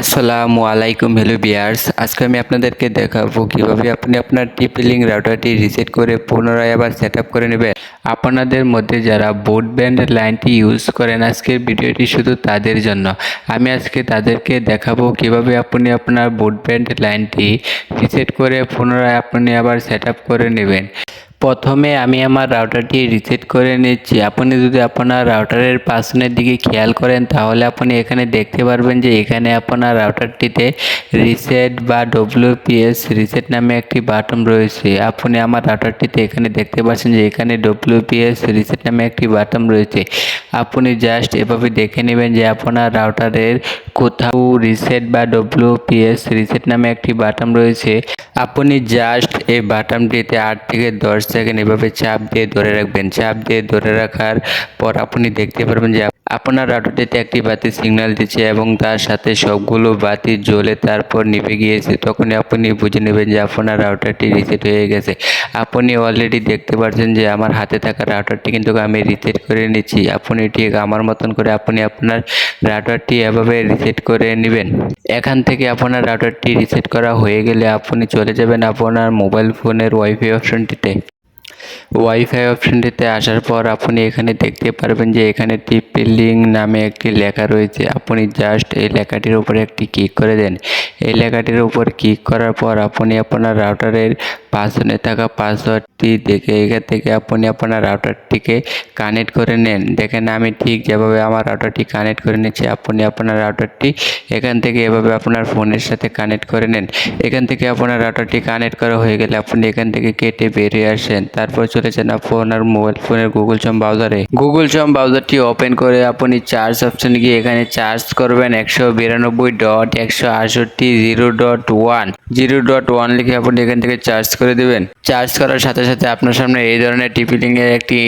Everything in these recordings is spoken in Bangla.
আসসালামু আলাইকুম হ্যালো বিয়ার্স আজকে আমি আপনাদেরকে দেখাবো কীভাবে আপনি আপনার টিপিলিং রাউটারটি রিসেট করে পুনরায় আবার সেট করে নেবেন। আপনাদের মধ্যে যারা ব্রডব্যান্ড লাইনটি ইউজ করেন, আজকের ভিডিওটি শুধু তাদের জন্য। আমি আজকে তাদেরকে দেখাবো কীভাবে আপনি আপনার ব্রডব্যান্ড লাইনটি রিসেট করে পুনরায় আপনি আবার সেট করে নেবেন। প্রথমে আমি আমার রাউটারটি রিসেট করে নিচ্ছি। আপনি যদি আপনার রাউটারের পাশনের দিকে খেয়াল করেন, তাহলে আপনি এখানে দেখতে পারবেন যে এখানে আপনার রাউটারটিতে রিসেট বা ডব্লিউপিএস রিসেট নামে একটি বাটন রয়েছে। আপনি আমার রাউটারটিতে এখানে দেখতে পাচ্ছেন যে এখানে ডব্লিউপিএস রিসেট নামে একটি বাটন রয়েছে। আপনি জাস্ট এভাবে দেখে নেবেন যে আপনার রাউটারের কোথাও রিসেট বা ডব্লিউপিএস রিসেট নামে একটি বাটাম রয়েছে। আপনি জাস্ট এই বাটামটিতে আট থেকে দশ সেকেন্ড এভাবে চাপ দিয়ে ধরে রাখবেন। চাপ দিয়ে ধরে রাখার পর আপনি দেখতে পারবেন যে আপনার রাউটারটিতে একটি বাতি সিগন্যাল দিচ্ছে এবং তার সাথে সবগুলো বাতি জ্বলে তারপর নিভে গিয়েছে। তখনই আপনি বুঝে নেবেন যে আপনার রাউটারটি রিসেট হয়ে গেছে। আপনি অলরেডি দেখতে পাচ্ছেন যে আমার হাতে থাকা রাউটারটি কিন্তু আমি রিসেট করে নিচ্ছি। আপনি ঠিক আমার মতন করে আপনি আপনার রাউটারটি এভাবে রিসেট করে নেবেন। এখান থেকে আপনার রাউটারটি রিসেট করা হয়ে গেলে আপনি চলে যাবেন আপনার মোবাইল ফোনের ওয়াইফাই অপশনটিতে ওয়াইফাই অপশনটিতে আসার পর আপনি এখানে দেখতে পারবেন যে এখানে লিঙ্ক নামে একটি লেখা রয়েছে। আপনি জাস্ট এই লেখাটির উপরে একটি ক্লিক করে দেন। এই লেখাটির উপর ক্লিক করার পর আপনি আপনার রাউটারের পাসওয়ার্ডে থাকা পাসওয়ার্ডটি দেখে এখান থেকে আপনি আপনার রাউটারটিকে কানেক্ট করে নেন। দেখেন আমি ঠিক যেভাবে আমার রাউটারটি কানেক্ট করে নিচ্ছি, আপনি আপনার রাউটারটি এখান থেকে এভাবে আপনার ফোনের সাথে কানেক্ট করে নেন। এখান থেকে আপনার রাউটারটি কানেক্ট করা হয়ে গেলে আপনি এখান থেকে কেটে বেরিয়ে আসেন। তারপর চলে যান আপনার মোবাইল ফোনের গুগল চম ব্রাউজারে গুগল চম ব্রাউজারটি ওপেন করে আপনি চার্জ অপশনে গিয়ে এখানে চার্জ করবেন একশো বিরানব্বই ডট একশো আটষট্টি zero dot one zero dot one লিখে আপনি এখান থেকে চার্জ করে দেবেন। চার্জ করার সাথে সাথে আপনার সামনে এই ধরনের টিপি একটি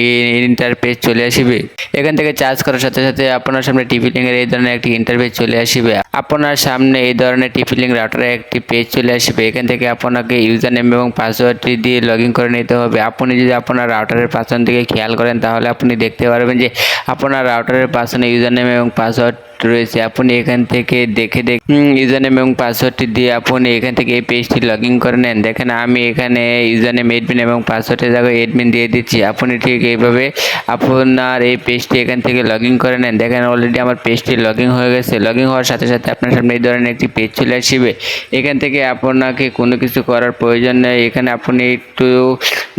ইন্টারপেজ চলে আসবে। এখান থেকে চার্জ করার সাথে সাথে আপনার সামনে টিপি এই ধরনের একটি ইন্টারপেজ চলে আসবে। আপনার সামনে এই ধরনের টিপি লিঙ্ক রাউটারে একটি পেজ চলে আসবে। এখান থেকে আপনাকে ইউজার নেম এবং পাসওয়ার্ডটি দিয়ে লগ ইন করে নিতে হবে। আপনি যদি আপনার রাউটারের পাসওয়ার্ড দিকে খেয়াল করেন, তাহলে আপনি দেখতে পারবেন যে আপনার রাউটারের পাশে ইউজার নেম এবং পাসওয়ার্ড রয়েছে। আপনি এখান থেকে দেখে দেখ ইউজার নেম এবং পাসওয়ার্ডটি দিয়ে আপনি এখান থেকে এই পেজটি লগ ইন করে নেন। দেখেন, আমি এখানে ইউজার নেম এডমিন এবং পাসওয়ার্ডের জায়গায় এডমিন দিয়ে দিচ্ছি। আপনি ঠিক এইভাবে আপনার এই পেজটি এখান থেকে লগ ইন করে নেন। দেখেন অলরেডি আমার পেজটি লগ ইন হয়ে গেছে। লগ ইন হওয়ার সাথে সাথে আপনার সামনে এই ধরনের একটি পেজ চলে আসবে। এখান থেকে আপনাকে কোনো কিছু করার প্রয়োজন নেই। এখানে আপনি একটু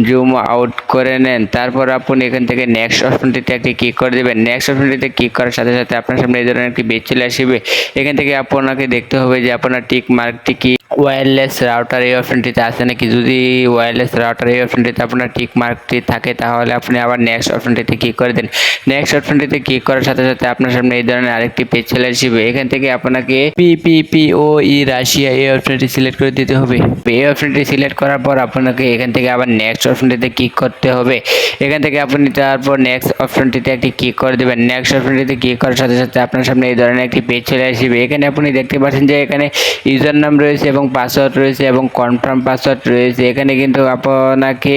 জুম আউট করে নেন। তারপর আপনি এখান থেকে নেক্সট অপশনটিতে একটি ক্লিক করে দেবেন। নেক্সট অপশনটিতে ক্লিক করার সাথে সাথে আপনার সামনে এই ধরনের একটি চলে আসবে। এখান থেকে আপনাকে দেখতে হবে যে আপনার টিক মার্কটি কি? ওয়্যারলেস রাউটার এই অপশনটিতে আছে নাকি? যদি ওয়্যারলেস রাউটার এই অপশনটিতে আপনার টিক মার্কটি থাকে, তাহলে আপনি আবার নেক্সট অপশনটিতে ক্লিক করে দিন। নেক্সট অপশনটিতে ক্লিক করার সাথে সাথে আপনার সামনে এই ধরনের আরেকটি পেজ চলে আসবে। এখান থেকে আপনাকে পিপিপিও ই রাশিয়া এই অপশনটি সিলেক্ট করে দিতে হবে। এই অপশনটি সিলেক্ট করার পর আপনাকে এখান থেকে আবার নেক্সট অপশনটিতে ক্লিক করতে হবে। এখান থেকে আপনি তারপর নেক্সট অপশনটিতে একটি ক্লিক করে দেবেন। নেক্সট অপশনটিতে ক্লিক করার সাথে সাথে আপনার সামনে এই ধরনের একটি পেজ চলে আসবে। এখানে আপনি দেখতে পাচ্ছেন যে এখানে ইউজার নাম রয়েছে এবং পাসওয়ার্ড রয়েছে এবং কনফার্ম পাসওয়ার্ড রয়েছে। এখানে কিন্তু আপনাকে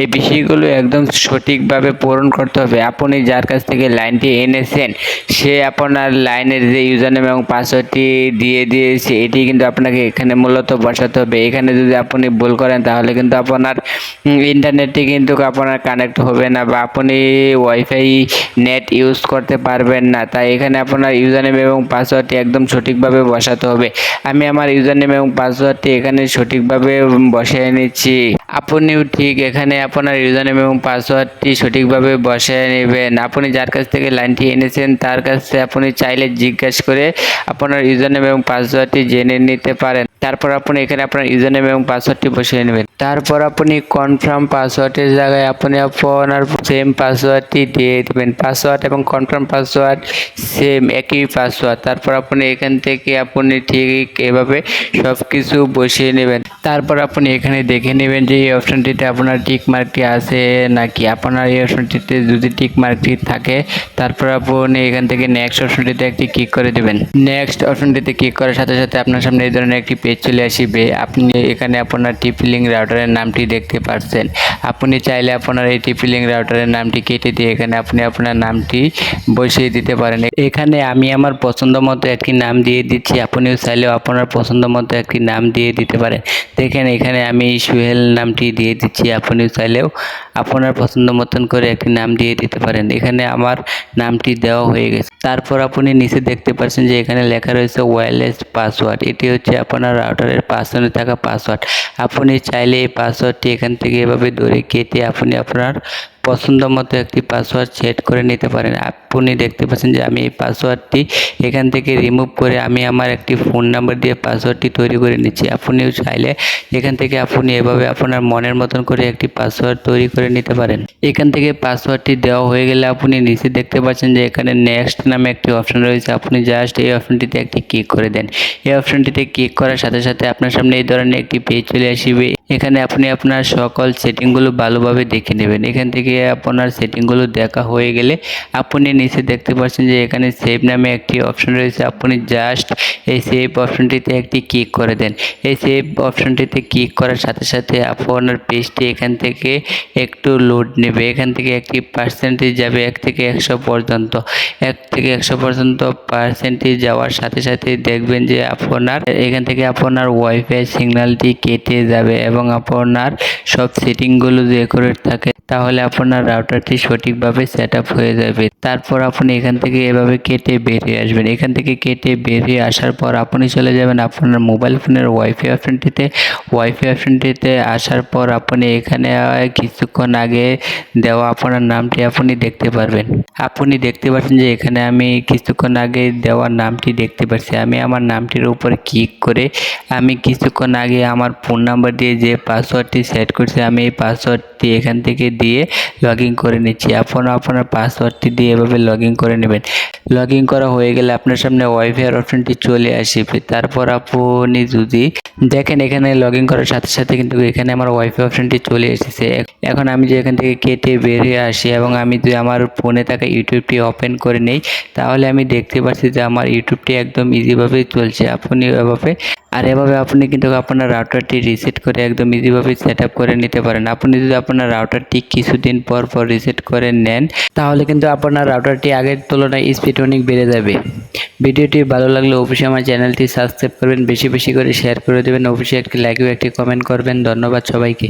এই বিষয়গুলো একদম সঠিকভাবে পূরণ করতে হবে। আপনি যার কাছ থেকে লাইনটি এনেছেন, সে আপনার লাইনের যে ইউজার নেম এবং পাসওয়ার্ডটি দিয়ে দিয়েছে, এটি কিন্তু আপনাকে এখানে মূলত বসাতে হবে। এখানে যদি আপনি ভুল করেন, তাহলে কিন্তু আপনার ইন্টারনেটটি কিন্তু আপনার কানেক্ট হবে না বা আপনি ওয়াইফাই নেট ইউজ করতে পারবেন না। তাই এখানে আপনার ইউজার নেম এবং পাসওয়ার্ডটি একদম সঠিকভাবে বসাতে হবে। আমি আমার ইউজার নেম এবং পাসওয়ার্ডটি এখানে সঠিকভাবে বসিয়ে নিচ্ছি। আপনিও ঠিক, এখানে আপনার ইউজারনেম এবং পাসওয়ার্ডটি সঠিকভাবে বসিয়ে নেবেন। আপনি যার কাছ থেকে লাইনটি এনেছেন, তার কাছে আপনি চাইলে জিজ্ঞাসা করে আপনার ইউজার নেম এবং পাসওয়ার্ডটি জেনে নিতে পারেন। তারপর আপনি এখানে আপনার ইউজার নেম এবং পাসওয়ার্ডটি বসিয়ে নেবেন। তারপর আপনি কনফার্ম পাসওয়ার্ডের জায়গায় আপনি আপনার সেম পাসওয়ার্ডটি দিয়ে দেবেন। পাসওয়ার্ড এবং কনফার্ম পাসওয়ার্ড সেম একই পাসওয়ার্ড। তারপর আপনি এখান থেকে আপনি ঠিক এভাবে সব কিছু বসিয়ে নেবেন। তারপর আপনি এখানে দেখে নেবেন যে এই অপশনটিতে আপনার টিক মার্কটি আছে নাকি আপনার এই অপশনটিতে যদি টিক মার্কটি থাকে, তারপর আপনি এখান থেকে নেক্সট অপশনটিতে একটি ক্লিক করে দেবেন। নেক্সট অপশনটিতে ক্লিক করার সাথে সাথে আপনার সামনে এই ধরনের একটি পেজ চলে আসবে। আপনি এখানে আপনার টিপিলিং রাউটারের নামটি দেখতে পাচ্ছেন আপনি চাইলে আপনার এই টিপিলিং রাউটারের নামটি কেটে দিয়ে এখানে আপনি আপনার নামটি বসিয়ে দিতে পারেন। এখানে আমি আমার পছন্দ মতো একটি নাম দিয়ে দিচ্ছি। আপনিও চাইলেও আপনার পছন্দ মতো একটি নাম দিয়ে দিতে পারেন। দেখেন এখানে আমি সুহেল নামটি দিয়ে দিচ্ছি আপনি চাইলেও আপনার পছন্দ মতন করে একটি নাম দিয়ে দিতে পারেন। এখানে আমার নামটি দেওয়া হয়ে গেছে। তারপর আপনি নিচে দেখতে পাচ্ছেন যে এখানে লেখা রয়েছে ওয়্যারলেস পাসওয়ার্ড এটি হচ্ছে আপনার রাউটারের পাসওয়ার্ডে থাকা পাসওয়ার্ড আপনি চাইলে এই পাসওয়ার্ডটি এখান থেকে এভাবে ধরে কেটে আপনি আপনার পছন্দ মতো একটি পাসওয়ার্ড সেট করে নিতে পারেন। আপনি দেখতে পাচ্ছেন যে আমি এই পাসওয়ার্ডটি এখান থেকে রিমুভ করে আমি আমার একটি ফোন নাম্বার দিয়ে পাসওয়ার্ডটি তৈরি করে নিচ্ছি। আপনিও চাইলে এখান থেকে আপনি এভাবে আপনার মনের মতন করে একটি পাসওয়ার্ড তৈরি করে নিতে পারেন। এখান থেকে পাসওয়ার্ডটি দেওয়া হয়ে গেলে আপনি নিচে দেখতে পাচ্ছেন যে এখানে নেক্সট নামে একটি অপশন রয়েছে। আপনি জাস্ট এই অপশনটিতে একটি ক্লিক করে দেন। এই অপশনটিতে ক্লিক করার সাথে সাথে আপনার সামনে এই ধরনের একটি পেজ চলে আসবে। এখানে আপনি আপনার সকল সেটিংগুলো ভালোভাবে দেখে নেবেন। এখান থেকে আপনার সেটিংগুলো দেখা হয়ে গেলে আপনি নিচে দেখতে পাচ্ছেন যে এখানে সেভ নামে একটি অপশন রয়েছে। আপনি জাস্ট এই সেভ অপশনটিতে একটি ক্লিক করে দেন। এই সেভ অপশনটিতে ক্লিক করার সাথে সাথে আপনার পেজটি এখান থেকে একটু লোড নেবে। এখান থেকে একটি পার্সেন্টেজ যাবে এক থেকে একশো পর্যন্ত। এক থেকে একশো পর্যন্ত পার্সেন্টেজ যাওয়ার সাথে সাথে দেখবেন যে আপনার এখান থেকে আপনার ওয়াইফাই সিগন্যালটি কেটে যাবে এবং আপনার সব সেটিংগুলো যে করে থাকে। তাহলে আপনার রাউটারটি সঠিকভাবে সেট হয়ে যাবে। তারপর আপনি এখান থেকে এভাবে কেটে বেরিয়ে আসবেন। এখান থেকে কেটে বেরিয়ে আসার পর আপনি চলে যাবেন আপনার মোবাইল ফোনের ওয়াইফাই অপশনটিতে ওয়াইফাই অপশনটিতে আসার পর আপনি এখানে কিছুক্ষণ আগে দেওয়া আপনার নামটি আপনি দেখতে পারবেন। আপনি দেখতে পাচ্ছেন যে এখানে আমি কিছুক্ষণ আগে দেওয়া নামটি দেখতে পাচ্ছি। আমি আমার নামটির উপর ক্লিক করে আমি কিছুক্ষণ আগে আমার ফোন নাম্বার দিয়ে যে পাসওয়ার্ডটি সেট করছি, আমি এই পাসওয়ার্ডটি এখান থেকে দিয়ে লগ ইন করে নিচ্ছি। আপনারা আপনার পাসওয়ার্ডটি দিয়ে এভাবে লগ করে নেবেন। লগ ইন করা হয়ে গেলে আপনার সামনে ওয়াইফাই অপশনটি চলে আসবে। তারপর আপনি যদি দেখেন এখানে লগ ইন করার সাথে সাথে কিন্তু এখানে আমার ওয়াইফাই অপশনটি চলে এসেছে। এখন আমি যে এখান থেকে কেটে বেরিয়ে আসি এবং আমি যদি আমার ফোনে থাকা ইউটিউবটি ওপেন করে নেই, তাহলে আমি দেখতে পাচ্ছি যে আমার ইউটিউবটি একদম ইজিভাবেই চলছে। আপনি এভাবে, আর এভাবে আপনি কিন্তু আপনার রাউটারটি রিসেট করে একদম ইজিভাবে সেট আপ করে নিতে পারেন। আপনি যদি আপনার রাউটারটি কিছুদিন পর পর রিসেট করে নেন, তাহলে কিন্তু আপনার রাউটারটি আগের তুলনায় স্পিড অনেক বেড়ে যাবে। ভিডিওটি ভালো লাগলে অবশ্যই আমার চ্যানেলটি সাবস্ক্রাইব করবেন, বেশি বেশি করে শেয়ার করে দেবেন। অবশ্যই একটি লাইক একটি কমেন্ট করবেন। ধন্যবাদ সবাইকে।